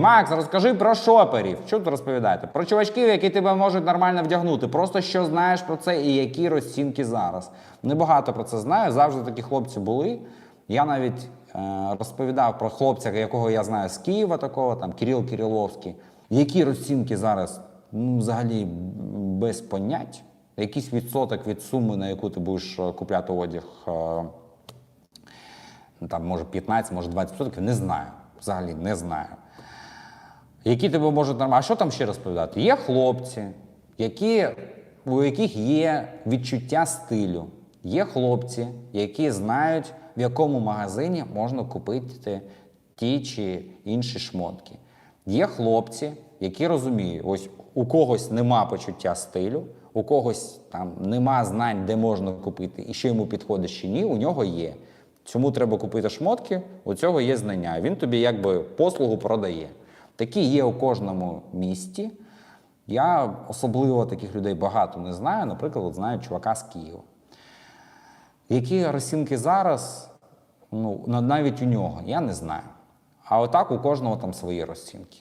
Макс, розкажи про шоперів. Що тут розповідаєте? Про чувачків, які тебе можуть нормально вдягнути. Просто що знаєш про це і які розцінки зараз. Небагато про це знаю. Завжди такі хлопці були. Я навіть е, розповідав про хлопця, якого я знаю з Києва, такого там Кирил Кириловський. Які розцінки зараз ну, взагалі без понять. Якийсь відсоток від суми, на яку ти будеш е, купляти одяг. е, ну, там може 15, може 20%, не знаю. Взагалі не знаю. Які тебе можуть нормально. А що там ще розповідати? Є хлопці, які, у яких є відчуття стилю. Є хлопці, які знають, в якому магазині можна купити ті чи інші шмотки. Є хлопці, які розуміють, ось у когось нема почуття стилю, у когось там нема знань, де можна купити, і що йому підходить чи ні, у нього є. Цьому треба купити шмотки, у цього є знання. Він тобі якби послугу продає. Такі є у кожному місті. Я особливо таких людей багато не знаю. Наприклад, от знаю чувака з Києва. Які розцінки зараз, ну, навіть у нього, я не знаю. А отак у кожного там свої розцінки.